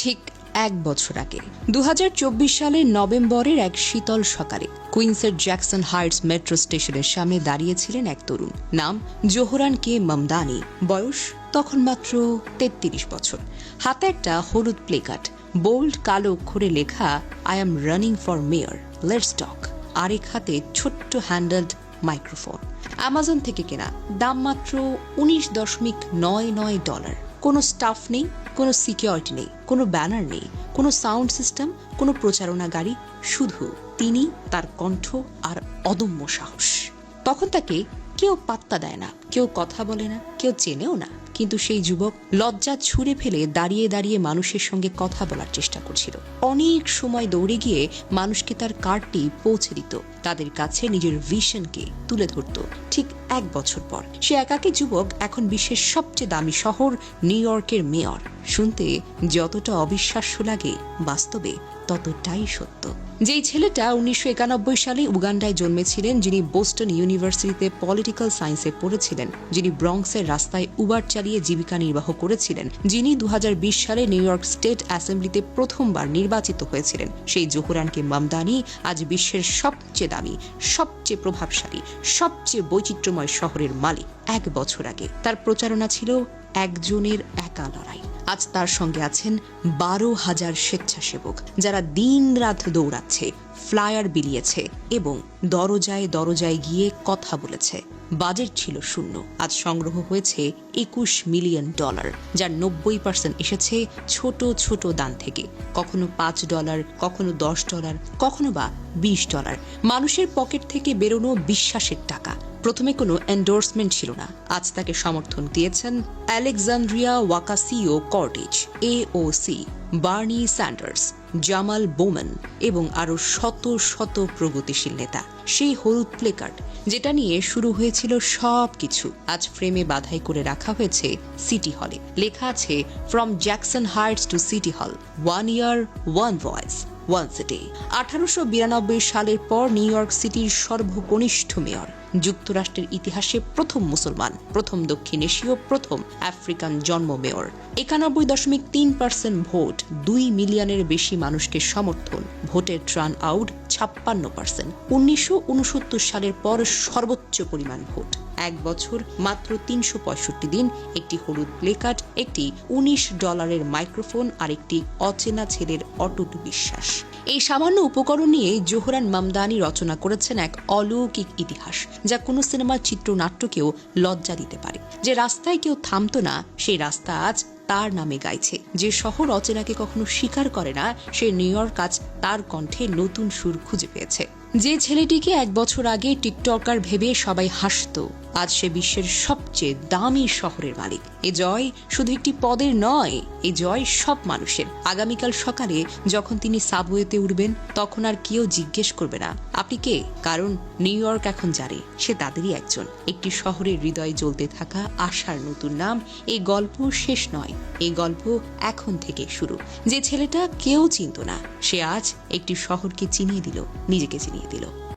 ঠিক এক বছর আগে। দু হাজার চব্বিশ সালের নভেম্বরের এক শীতল সকালে কুইন্সের জ্যাকসন হাইটস মেট্রো স্টেশনের সামনে দাঁড়িয়েছিলেন এক তরুণ। নাম জোহরান কে মামদানি। বয়স তখন মাত্র তেত্রিশ বছর। হাতে একটা হলুদ প্লেকার্ড বোল্ড কালো অক্ষরে লেখা I am running for mayor let's talk আরেক হাতে ছোট্ট হ্যান্ডেলড মাইক্রোফোন অ্যামাজন থেকে কেনা, দাম মাত্র উনিশ দশমিক নয় নয় ডলার। কোনো স্টাফ নেই কোনো সিকিউরিটি নেই, কোনো ব্যানার নেই, কোনো সাউন্ড সিস্টেম কোনো প্রচারণা গাড়ি শুধু তিনি তার কণ্ঠ আর অদম্য সাহস। তখন তাকে কেউ পাত্তা দেয় না। কেউ কথা বলে না, কেউ চেনেও না। কিন্তু সেই যুবক লজ্জা ছুঁড়ে ফেলে দাঁড়িয়ে দাঁড়িয়ে মানুষের সঙ্গে কথা বলার চেষ্টা করছিল। অনেক সময় দৌড়ে গিয়ে মানুষকে তার কার্ডটি পৌঁছে দিত। তাদের কাছে নিজের ভিশনকে তুলে ধরত। ঠিক এক বছর পর সে একাকী যুবক এখন বিশ্বের সবচেয়ে দামি শহর নিউ ইয়র্কের মেয়র। শুনতে যতটা অবিশ্বাস্য লাগে, বাস্তবে ততটাই সত্য। যেই ছেলেটা উনিশশো একানব্বই সালে উগান্ডায় জন্মেছিলেন, যিনি বোস্টন ইউনিভার্সিটিতে পলিটিক্যাল সায়েন্সে পড়েছিলেন যিনি ব্রঙ্কসের রাস্তায় উবার চালিয়ে জীবিকা নির্বাহ করেছিলেন, যিনি দু সালে নিউ ইয়র্ক স্টেট অ্যাসেম্বলিতে প্রথমবার নির্বাচিত হয়েছিলেন। সেই জোহরানকে মামদানি আজ বিশ্বের সবচেয়ে দামি, সবচেয়ে প্রভাবশালী, সবচেয়ে বৈচিত্র্যময় শহরের মালিক এক বছর আগে। তার প্রচারণা ছিল একজনের একা লড়াই। আজ তার সঙ্গে আছেন বারো হাজার স্বেচ্ছাসেবক, যারা দিন রাত দৌড়াচ্ছে, ফ্লায়ার বিলিয়েছে এবং দরজায় দরজায় গিয়ে কথা বলেছে। বাজেট ছিল শূন্য। আজ সংগ্রহ হয়েছে একুশ মিলিয়ন ডলার, যার নব্বই পার্সেন্ট এসেছে ছোট ছোট দান থেকে। কখনো পাঁচ ডলার, কখনো দশ ডলার, কখনো বা বিশ ডলার। মানুষের পকেট থেকে বেরোনো বিশ্বাসের টাকা। প্রথমে কোনো এন্ডোর্সমেন্ট ছিল না। আজ তাকে সমর্থন দিয়েছেন Alexandria Ocasio Cortez AOC Bernie Sanders, Jamaal Bowman এবং আরও শত শত প্রগতিশীল নেতা। সেই হলুদ প্লেকার্ড, যেটা নিয়ে শুরু হয়েছিল সব কিছু আজ ফ্রেমে বাধাই করে রাখা হয়েছে সিটি হলে। লেখা আছে from Jackson Heights to city hall one year one voice one city আঠারোশো বিরানব্বই সালের পর নিউ ইয়র্ক সিটির সর্বকনিষ্ঠ মেয়র। যুক্তরাষ্ট্রের ইতিহাসে প্রথম মুসলমান, প্রথম দক্ষিণ এশীয়, প্রথম আফ্রিকান জন্ম মেয়র। একানব্বই দশমিক তিন পার্সেন্ট ভোট, দুই মিলিয়নের বেশি মানুষকে সমর্থন। ভোটের ট্রান আউট ছাপ্পান্ন পার্সেন্ট। উনিশশো উনসত্তর সালের পর সর্বোচ্চ পরিমাণ ভোট। এক বছর, মাত্র তিনশো পঁয়ষট্টি দিন, একটি হলুদ প্লেকার্ড একটি উনিশ ডলারের মাইক্রোফোন আর একটি অচেনা ছেলের অটুট বিশ্বাস এই সামান্য উপকরণ নিয়ে জোহরান মামদানি রচনা করেছেন এক অলৌকিক ইতিহাস, যা কোনো সিনেমার চিত্রনাট্যকেও লজ্জা দিতে পারে। যে রাস্তায় কেউ থামতো না, সেই রাস্তা আজ তার নামে গাইছে। যে শহর অচেনাকে কখনো স্বীকার করে না, সে নিউ ইয়র্ক আজ তার কণ্ঠে নতুন সুর খুঁজে পেয়েছে। যে ছেলেটিকে এক বছর আগে টিকটকার ভেবে সবাই হাসত আজ সে বিশ্বের সবচেয়ে দামি শহরের মালিক। এ জয় শুধু একটি পদের নয়, এ জয় সব মানুষের। আগামীকাল সকালে যখন তিনি সাবওয়েতে উঠবেন, তখন আর কেউ জিজ্ঞেস করবে না, আপনি কে? কারণ নিউ ইয়র্ক এখন জানে, সে তাদেরই একজন। একটি শহরের হৃদয়ে জ্বলতে থাকা আশার নতুন নাম এই গল্প শেষ নয় এই গল্প এখন থেকে শুরু। যে ছেলেটা কেউ চিনত না, সে আজ একটি শহরকে চিনিয়ে দিল, নিজেকে চিনিয়ে দিল।